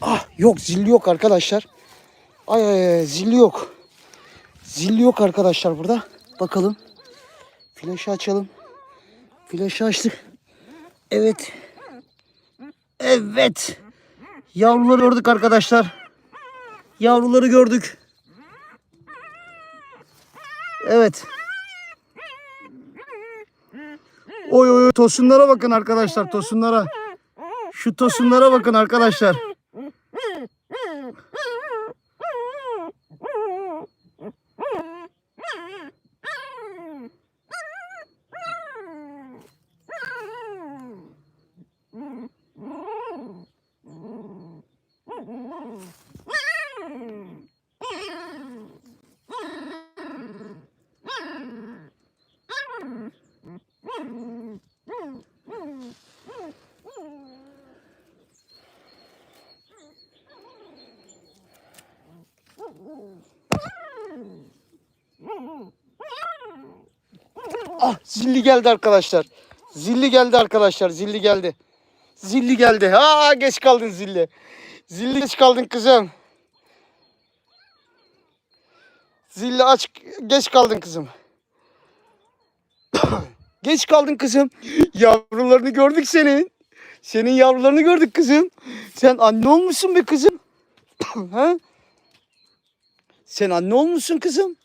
Ah yok zilli yok arkadaşlar. Ay ay zilli yok. Zilli yok arkadaşlar burada. Bakalım. Flaşı açalım. Flaşı açtık. Evet. Evet. Yavruları gördük arkadaşlar. Yavruları gördük. Evet. Oy oy, tosunlara bakın arkadaşlar tosunlara. Şu tosunlara bakın arkadaşlar. Ah zilli geldi arkadaşlar. Zilli geldi arkadaşlar. Zilli geldi. Zilli geldi. Ha geç kaldın zilli. Zilli geç kaldın kızım. Zilli aç geç kaldın kızım. geç kaldın kızım. Yavrularını gördük senin. Senin yavrularını gördük kızım. Sen anne olmuşsun be kızım. ha? Sen anne olmuşsun kızım.